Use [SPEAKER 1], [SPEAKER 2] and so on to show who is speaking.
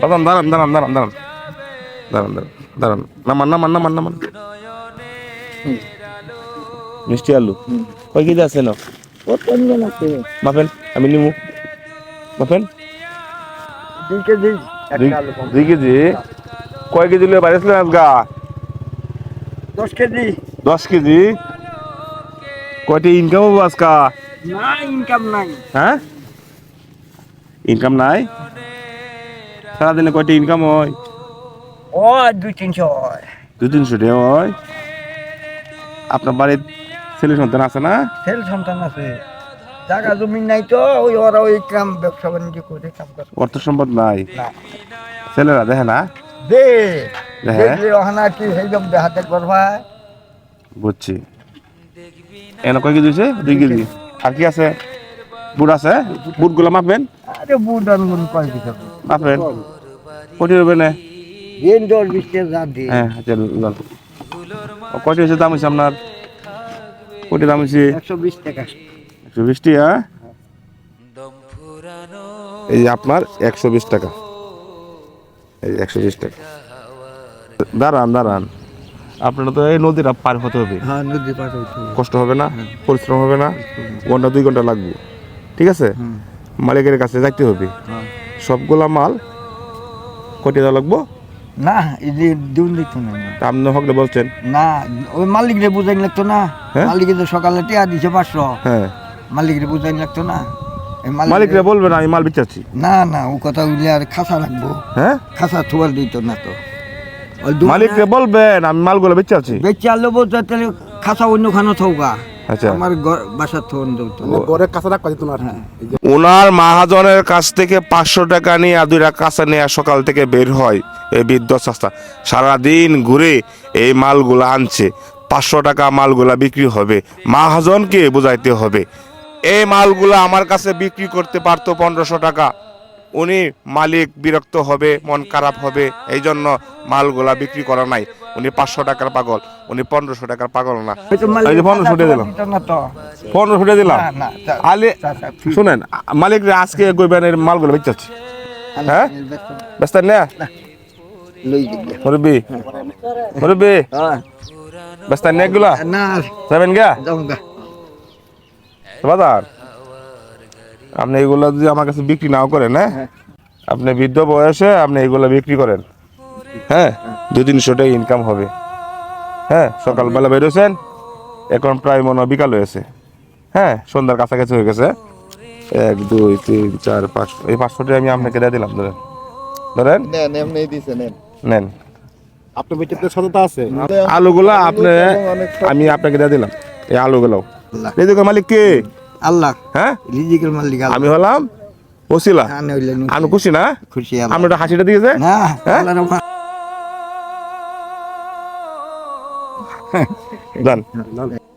[SPEAKER 1] দাঁড়ান দাঁড়ান দাঁড়ান দাঁড়ান দাঁড়ান। দাঁড়ান দাঁড়ান দাঁড়ান। নামান নামান নামান নামান। মিষ্টি আলু। কয় কেজি আছে না মাপেন আমি নিমু। মাপেন
[SPEAKER 2] দুই কেজি।
[SPEAKER 1] দুই কেজি? কয় কেজি লিয়ে বাড়িয়েছিলেন আজগা?
[SPEAKER 2] দশ কেজি।
[SPEAKER 1] দশ কেজি? কয়টি ইনকাম হব আজকা?
[SPEAKER 2] না ইনকাম নাই।
[SPEAKER 1] হ্যাঁ? ইনকাম নাই? সারাদিনে কয়টি ইনকাম হয়?
[SPEAKER 2] ও দুই তিনশো হয়।
[SPEAKER 1] দুই তিনশো টাকা হয়? আপনার বাড়ির ছেলে সন্তান আছে না?
[SPEAKER 2] ছেলে সন্তান আছে। জায়গা জমি নাই তো ওই ওরা ওই কাম ব্যবসা বাণিজ্য করে কাম করে
[SPEAKER 1] অর্থ সম্পদ নাই? ছেলেরা দেখে না?
[SPEAKER 2] দে।
[SPEAKER 1] দেখে?
[SPEAKER 2] দেখলে ওখানে কি সেইরকম দেখাতে করবা
[SPEAKER 1] বুঝছি। এনে কয় কেজি হয়েছে? দুই কেজি। আর কি আছে? বুট আছে? বুটগুলো মাপবেন?
[SPEAKER 2] আরে বুট আনগুন কয়
[SPEAKER 1] মাপবেন কোটি রুবে না
[SPEAKER 2] দিন দশ বিশ
[SPEAKER 1] হ্যাঁ আচ্ছা লন। ও কয়টি হয়েছে দাম হয়েছে আপনার? কোটি দাম হয়েছে?
[SPEAKER 2] একশো বিশ টাকা।
[SPEAKER 1] একশো বিশ টাকা এই আপনার একশো বিশ টাকা। এই একশো বিশ টাকা। দাঁড়ান দাঁড়ান। আপনারা তো এই নদীটা পার হতে হবে।
[SPEAKER 2] হ্যাঁ নদী পার
[SPEAKER 1] কষ্ট হবে না? পরিশ্রম হবে না? ঘণ্টা দুই ঘণ্টা লাগবে। ঠিক আছে? মালিকের কাছে যাইতে হবে।
[SPEAKER 2] হ্যাঁ।
[SPEAKER 1] সবগুলা মাল কোটি দেওয়া লাগবো?
[SPEAKER 2] না এই যে দিন দিত না। না।
[SPEAKER 1] আপনি হকলে বলছেন।
[SPEAKER 2] না ওই মালিকরে বুঝাই লাগতো না।
[SPEAKER 1] হ্যাঁ?
[SPEAKER 2] মালিকে তো সকালে টিয়া দিছে পাঁচশো।
[SPEAKER 1] হ্যাঁ।
[SPEAKER 2] মালিকরে বুঝাই লাগতো না।
[SPEAKER 1] মালিকরা বলবেন আমি মাল বিচাচ্ছি।
[SPEAKER 2] না না ও কথা উঠলে আর খাসা রাখব।
[SPEAKER 1] হ্যাঁ?
[SPEAKER 2] খাসা থুয়ার দিত না তো।
[SPEAKER 1] মালিকরে বলবেন আমি মালগুলো বিচাচ্ছি।
[SPEAKER 2] বেচে আনলো বলতো তাহলে খাসা অন্যখানে থৌকা
[SPEAKER 1] আচ্ছা।
[SPEAKER 2] আমার ঘর- বাসার থন দিত
[SPEAKER 3] ঘরে রাখা যেত না এই যে
[SPEAKER 1] ওনার মাহাজনের কাছ থেকে পাঁচশো টাকা নিয়ে আর দুইটা কাঁচা নিয়ে সকাল থেকে বের হয় এই বৃদ্ধ সস্তা সারাদিন ঘুরে এই মালগুলা আনছে। পাঁচশো টাকা মালগুলা বিক্রি হবে। মাহাজনকে বুঝাইতে হবে। এই মালগুলা আমার কাছে বিক্রি করতে পারতো পনেরোশো টাকা। উনি মালিক বিরক্ত হবে মন খারাপ হবে এই জন্য মালগুলা বিক্রি করা নাই। উনি পাঁচশো টাকার পাগল উনি পনেরোশো টাকার পাগল না। এই যে পনেরোশো দিলাম। পনেরোশো টাকা দিলাম।
[SPEAKER 2] না না তা-
[SPEAKER 1] আলে। শুনেন মালিক আজকে কইবেন এর মালগুলো বেচাচ্ছি। হ্যাঁ? ব্যস্ত। না। মুরব্বি মুরব্বি।
[SPEAKER 2] হ্যাঁ।
[SPEAKER 1] ব্যস্ত না এগুলা? যাবেন গা। বাজার। আপনি এগুলো যদি আমার কাছে বিক্রি নাও করেন হ্যাঁ। আপনি বৃদ্ধ বয়সে আপনি এগুলো বিক্রি করেন হ্যাঁ? দু তিনশো টাকা ইনকাম হবে। হ্যাঁ সকালবেলা বেরোছেন এখন প্রায় মনে হয় বিকাল হয়েছে হ্যাঁ সন্ধ্যার কাছাকাছি হয়ে গেছে। এক দুই তিন চার পাঁচ এই পাঁচশো টাকা আমি আপনাকে দিয়ে দিলাম ধরেন। ধরেন?
[SPEAKER 3] নেন এমনি দিছে নেন।
[SPEAKER 1] নেন।
[SPEAKER 3] আপনার বেটিতে সততা আছে।
[SPEAKER 1] আলুগুলা আপনি আমি আপনাকে দিয়ে দিলাম এই আলুগুলো
[SPEAKER 2] আল্লাহ।
[SPEAKER 1] মালিক কে?
[SPEAKER 2] আল্লাহ।
[SPEAKER 1] হ্যাঁ?
[SPEAKER 2] রিজিকের মালিক
[SPEAKER 1] আমি হলাম ওসিলা। আমি খুশি না?
[SPEAKER 2] খুশি।
[SPEAKER 1] আমরা হাসিটা দিয়েছে?
[SPEAKER 2] না
[SPEAKER 1] হ্যাঁ?
[SPEAKER 2] 烂
[SPEAKER 1] 烂。